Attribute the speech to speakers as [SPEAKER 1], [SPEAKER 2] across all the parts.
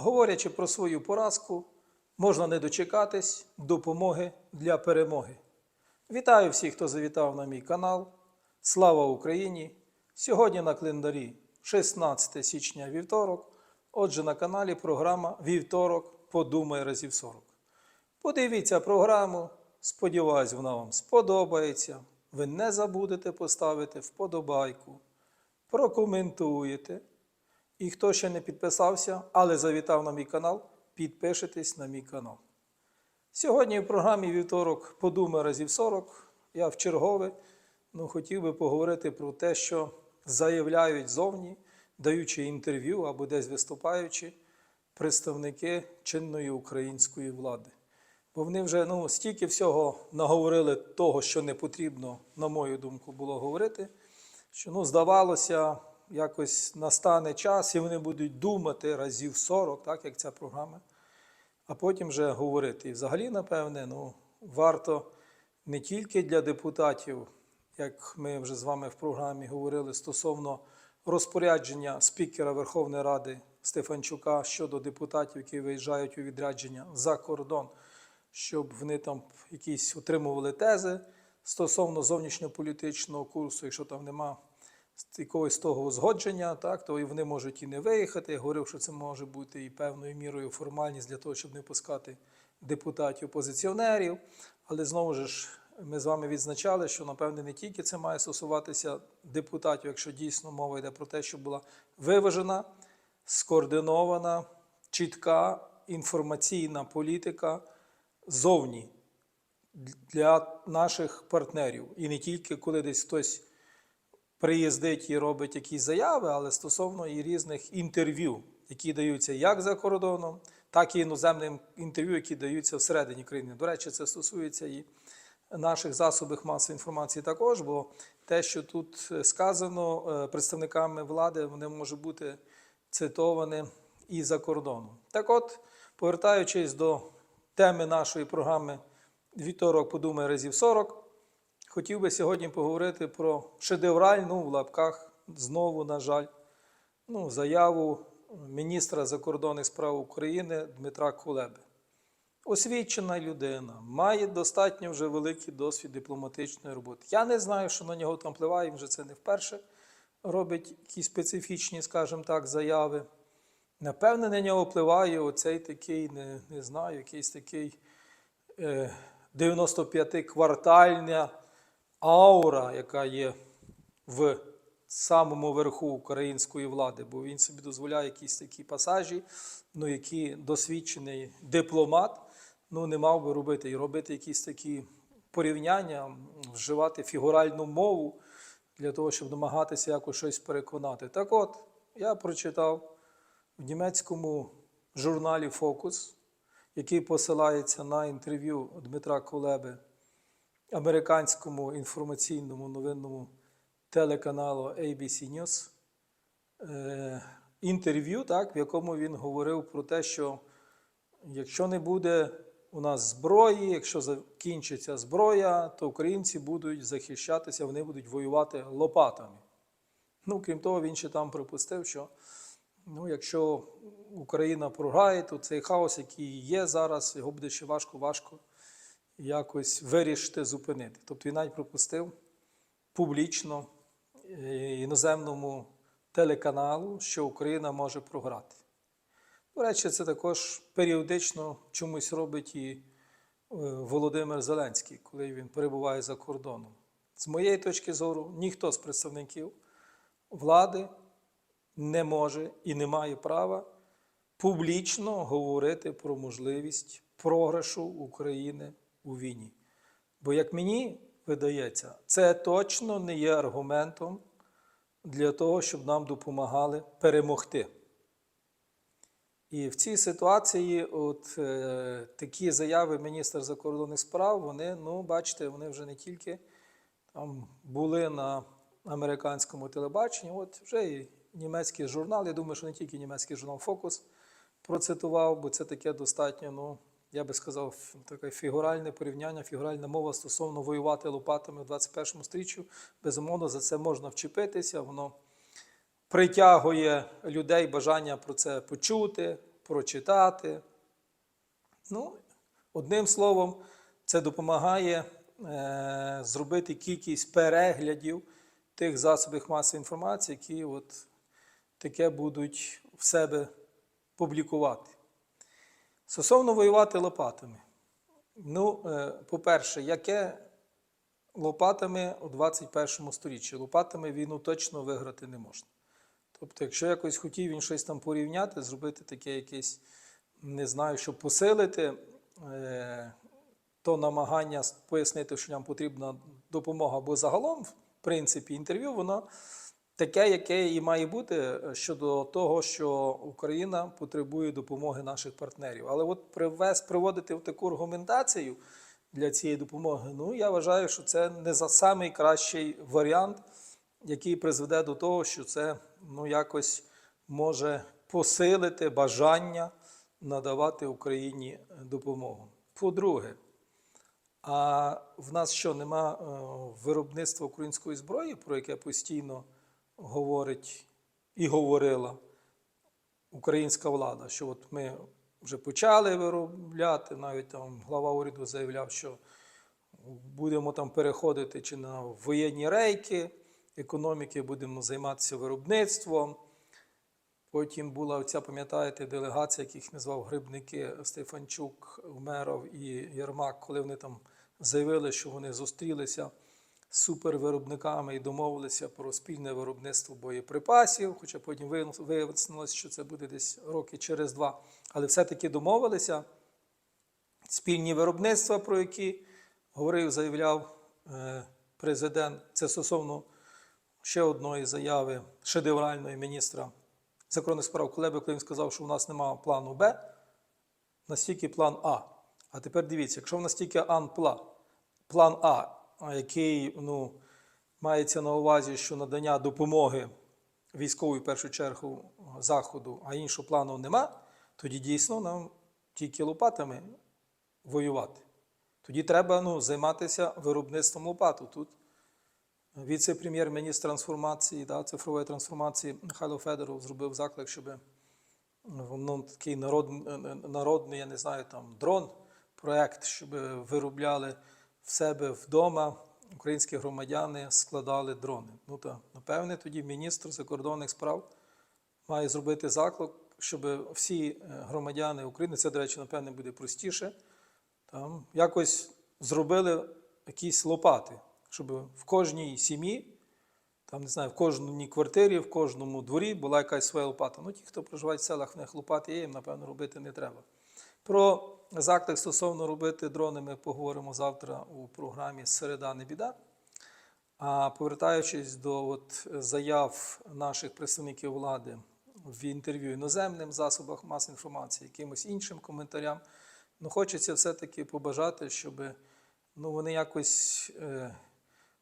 [SPEAKER 1] говорячи про свою поразку, можна не дочекатись допомоги для перемоги. Вітаю всіх, хто завітав на мій канал. Слава Україні! Сьогодні на календарі 16 січня вівторок. Отже, на каналі програма Вівторок подумай разів 40. Подивіться програму. Сподіваюсь, вона вам сподобається. Ви не забудете поставити вподобайку, прокоментуєте. І хто ще не підписався, але завітав на мій канал, підпишитесь на мій канал. Сьогодні в програмі Вівторок подумай разів 40. Я в чергове ну, хотів би поговорити про те, що заявляють зовні, даючи інтерв'ю або десь виступаючи представники чинної української влади. Бо вони вже ну, стільки всього наговорили того, що не потрібно, на мою думку, було говорити, що ну, здавалося, якось настане час, і вони будуть думати разів 40, так як ця програма, а потім вже говорити. І взагалі, напевне, ну, варто не тільки для депутатів, як ми вже з вами в програмі говорили стосовно розпорядження спікера Верховної Ради Стефанчука щодо депутатів, які виїжджають у відрядження за кордон, щоб вони там якісь отримували тези стосовно зовнішньополітичного курсу, якщо там нема якогось того узгодження, так, то і вони можуть і не виїхати. Я говорив, що це може бути і певною мірою формальність для того, щоб не пускати депутатів-опозиціонерів. Але знову ж ми з вами відзначали, що напевне не тільки це має стосуватися депутатів, якщо дійсно мова йде про те, що була виважена, скоординована, чітка інформаційна політика зовні для наших партнерів. І не тільки коли десь хтось приїздить і робить якісь заяви, але стосовно і різних інтерв'ю, які даються як за кордоном, так і іноземним інтерв'ю, які даються всередині країни. До речі, це стосується і наших засобів масової інформації також, бо те, що тут сказано е, представниками влади, вони можуть бути цитовані і за кордоном. Так от, повертаючись до теми нашої програми Вівторок подумай разів 40, хотів би сьогодні поговорити про шедевральну в лапках знову, на жаль, ну, заяву міністра закордонних справ України Дмитра Кулеби. Освічена людина, має достатньо вже великий досвід дипломатичної роботи. Я не знаю, що на нього там впливає, він вже це не вперше робить якісь специфічні, скажімо так, заяви. Напевне, на нього впливає оцей такий, не, не знаю, якийсь такий е, 95-квартальна аура, яка є в самому верху української влади, бо він собі дозволяє якісь такі пасажі, ну, які досвідчений дипломат ну, не мав би робити. І робити якісь такі порівняння, вживати фігуральну мову для того, щоб намагатися якось щось переконати. Так от, я прочитав в німецькому журналі Фокус, який посилається на інтерв'ю Дмитра Кулеби американському інформаційному новинному телеканалу ABC News, е, інтерв'ю, так, в якому він говорив про те, що якщо не буде у нас зброї, якщо закінчиться зброя, то українці будуть захищатися, вони будуть воювати лопатами. Ну, крім того, він ще там припустив, що ну, якщо Україна програє, то цей хаос, який є зараз, його буде ще важко-важко якось вирішити зупинити. Тобто він навіть припустив публічно е, іноземному телеканалу, що Україна може програти. До речі, це також періодично чомусь робить і е, Володимир Зеленський, коли він перебуває за кордоном. З моєї точки зору, ніхто з представників влади не може і не має права публічно говорити про можливість програшу України у війні. Бо, як мені видається, це точно не є аргументом для того, щоб нам допомагали перемогти. І в цій ситуації от е, такі заяви міністра закордонних справ, вони, ну, бачите, вони вже не тільки там були на американському телебаченні, от вже і німецький журнал, я думаю, що не тільки німецький журнал Фокус процитував, бо це таке достатньо, ну, я би сказав, таке фігуральне порівняння, фігуральна мова стосовно воювати лопатами в 21 сторіччі. Безумовно, за це можна вчепитися, воно притягує людей бажання про це почути, прочитати. Ну, одним словом, це допомагає е, зробити кількість переглядів тих засобів масової інформації, які от таке будуть в себе публікувати. Стосовно воювати лопатами. Ну, е, по-перше, яке лопатами у 21 сторіччі? Лопатами війну точно виграти не можна. Тобто, якщо якось хотів він щось там порівняти, зробити таке якесь, не знаю, щоб посилити, е, то намагання пояснити, що нам потрібна допомога, або загалом, в принципі, інтерв'ю, воно таке, яке і має бути е, щодо того, що Україна потребує допомоги наших партнерів. Але от привез, приводити в таку аргументацію для цієї допомоги, ну я вважаю, що це не за самий кращий варіант, який призведе до того, що це ну, якось може посилити бажання надавати Україні допомогу. По-друге, а в нас що нема е, виробництва української зброї, про яке постійно говорить і говорила українська влада, що от ми вже почали виробляти, навіть там глава уряду заявляв, що будемо там переходити чи на воєнні рейки економіки, будемо займатися виробництвом. Потім була ця, пам'ятаєте, делегація, яких назвав грибники Стефанчук, Умеров і Єрмак, коли вони там заявили, що вони зустрілися супервиробниками і домовилися про спільне виробництво боєприпасів, хоча потім вияснилось, що це буде десь роки через два. Але все-таки домовилися. Спільні виробництва, про які говорив, заявляв е, президент, це стосовно ще одної заяви шедевральної міністра закордонних справ Кулеби, коли він сказав, що у нас немає плану Б, настільки план А. А тепер дивіться, якщо в нас тільки план а який ну, мається на увазі, що надання допомоги військової в першу чергу заходу, а іншого плану нема, тоді дійсно нам тільки лопатами воювати. Тоді треба ну, займатися виробництвом лопату. Тут віце-прем'єр-міністр трансформації, да, цифрової трансформації Михайло Федоров зробив заклик, щоб ну, такий народ, народний, я не знаю, там дрон, проект, щоб виробляли в себе вдома. Українські громадяни складали дрони. Ну та напевне, тоді міністр закордонних справ має зробити заклик, щоб всі е, громадяни України, це, до речі, напевне, буде простіше, там якось зробили якісь лопати, щоб в кожній сім'ї, там не знаю, в кожній квартирі, в кожному дворі була якась своя лопата. Ну, ті, хто проживають в селах, в них лопати є, їм, напевно, робити не треба. Про заклик стосовно робити дрони ми поговоримо завтра у програмі Середа не біда. А повертаючись до от заяв наших представників влади в інтерв'ю іноземним засобах масової інформації, якимось іншим коментарям, ну хочеться все-таки побажати, щоб ну, вони якось е,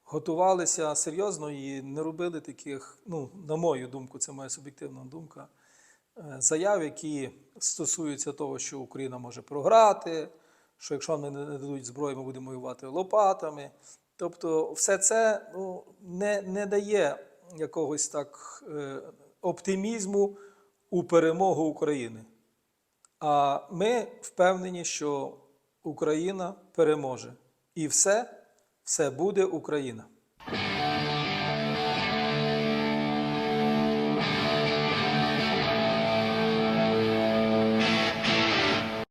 [SPEAKER 1] готувалися серйозно і не робили таких, ну, на мою думку, це моя суб'єктивна думка, заяв, які стосуються того, що Україна може програти, що якщо вони не дадуть зброю, ми будемо воювати лопатами. Тобто, все це ну, не, не дає якогось так е, оптимізму у перемогу України. А ми впевнені, що Україна переможе. І все, все буде Україна.